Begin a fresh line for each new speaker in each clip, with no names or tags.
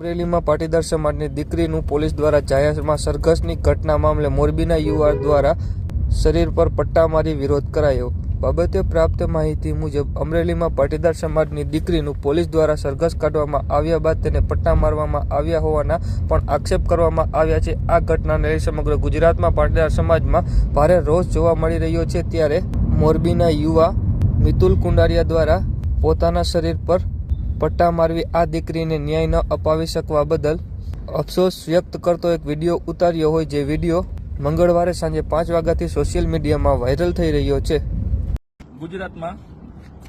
અમરેલીમાં પાટીદાર સમાજની દીકરીનું પોલીસ દ્વારા જાહેરમાં સરઘસની ઘટના મામલે મોરબીના યુવા દ્વારા શરીર પર પટ્ટા મારી વિરોધ કરાયો. બાબતે પ્રાપ્ત માહિતી મુજબ, અમરેલીમાં પાટીદાર સમાજની દીકરીનું પોલીસ દ્વારા સરઘસ કાઢવામાં આવ્યા બાદ તેને પટ્ટા મારવામાં આવ્યા હોવાના પણ આક્ષેપ કરવામાં આવ્યા છે. આ ઘટનાને લઈ સમગ્ર ગુજરાતમાં પાટીદાર સમાજમાં ભારે રોષ જોવા મળી રહ્યો છે. ત્યારે મોરબીના યુવા મિતુલ કુંડારિયા દ્વારા પોતાના શરીર પર પટ્ટા મારવી આ દીકરીને ન્યાય ન અપાવી શકવા બદલ અફસોસ વ્યક્ત કરતો એક વીડિયો ઉતાર્યો હોય જે વીડિયો મંગળવારે સાંજે પાંચ વાગ્યાથી સોશિયલ મીડિયામાં વાયરલ થઈ રહ્યો છે.
ગુજરાતમાં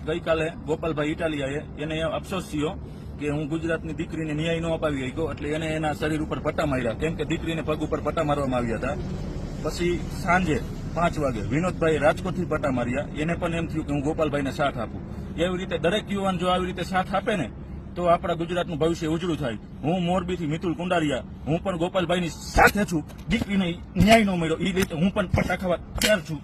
ગઈકાલે ગોપાલભાઈ ઇટાલિયાએ એને અફસોસ થયો કે હું ગુજરાતની દીકરીને ન્યાય ન અપાવી શક્યો એટલે એને એના શરીર ઉપર પટ્ટા માર્યા. કેમ કે દીકરીને પગ ઉપર પટ્ટા મારવામાં આવ્યા હતા. પછી સાંજે પાંચ વાગે વિનોદભાઈ રાજકોટથી પટ્ટા માર્યા. એને પણ એમ થયું કે હું ગોપાલભાઈને સાથ આપું. એવી રીતે દરેક યુવાન જો આવી રીતે સાથ આપે ને, તો આપણા ગુજરાતનું ભવિષ્ય ઉજળું થાય. હું મોરબીથી મિતુલ કુંડારિયા, હું પણ ગોપાલભાઈની સાથે છું. દીકરીને ન્યાય ન મળ્યો એ રીતે હું પણ પટ્ટા ખાવા તૈયાર છું.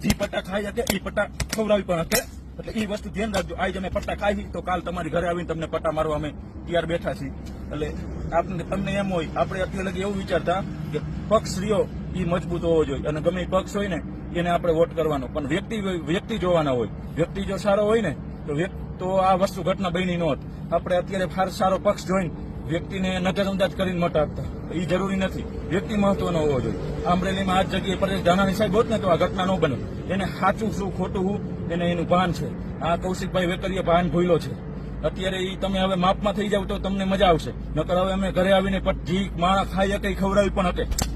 જે પટ્ટા ખાઈ શકે એ પટ્ટા ખવડાવી પણ શકે. એટલે એ વસ્તુ ધ્યાન રાખજો. આજે અમે પટ્ટા ખાઈ તો કાલ તમારી ઘરે આવીને તમને પટ્ટા મારવા અમે તૈયાર બેઠા છીએ. એટલે આપણે તમને એમ હોય, આપણે અત્યારે એવું વિચારતા કે પક્ષ રહ્યો એ મજબૂત હોવો જોઈએ. અને ગમે પક્ષ હોય ને એને આપણે વોટ કરવાનો. પણ વ્યક્તિ વ્યક્તિ જોવાના હોય. વ્યક્તિ જો સારો હોય ને, તો તો આ વસ્તુ ઘટના બની નહોત આપણે અત્યારે ફાર સારો પક્ષ જોઈને વ્યક્તિને નજરઅંદાજ કરીને મત આપતા. એ જરૂરી નથી. વ્યક્તિ મહત્વનો હોવો જોઈએ. અમરેલીમાં આ જગ્યાએ પરેશ ધાનાણી સાહેબ હોત ને, તો આ ઘટના ન બને. એને સાચું શું, ખોટું શું એને એનું ભાન છે. આ કૌશિકભાઈ વેકરીએ ભાન ભૂલ્યો છે. અત્યારે એ તમે હવે માપમાં થઈ જાવ તો તમને મજા આવશે. નકર હવે અમે ઘરે આવીને પણ જી માણસ ખાઈ શકે ખવડાવી પણ શકે